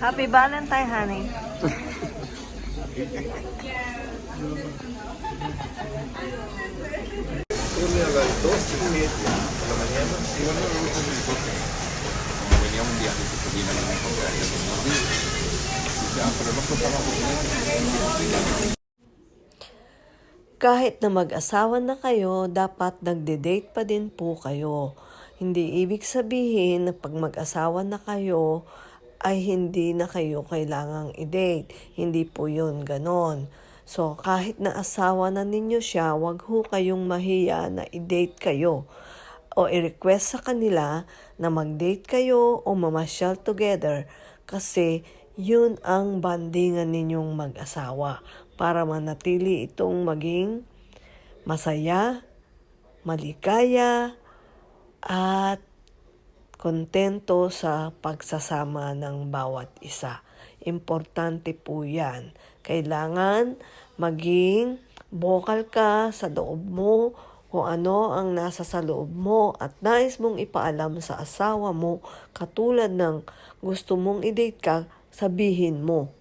Happy Valentine, honey. Kahit na mag-asawa na kayo, dapat nagde-date pa din po kayo. Hindi ibig sabihin na pag mag-asawa na kayo, ay hindi na kayo kailangang i-date. Hindi po yun ganon. So, kahit na asawa na ninyo siya, wag ho kayong mahiya na i-date kayo. O i-request sa kanila na mag-date kayo o mamasyal together kasi yun ang bandingan ninyong mag-asawa para manatili itong maging masaya, maligaya, at kontento sa pagsasama ng bawat isa. Importante po yan. Kailangan maging vocal ka sa loob mo kung ano ang nasa sa loob mo at nais mong ipaalam sa asawa mo katulad ng gusto mong i-date ka, sabihin mo.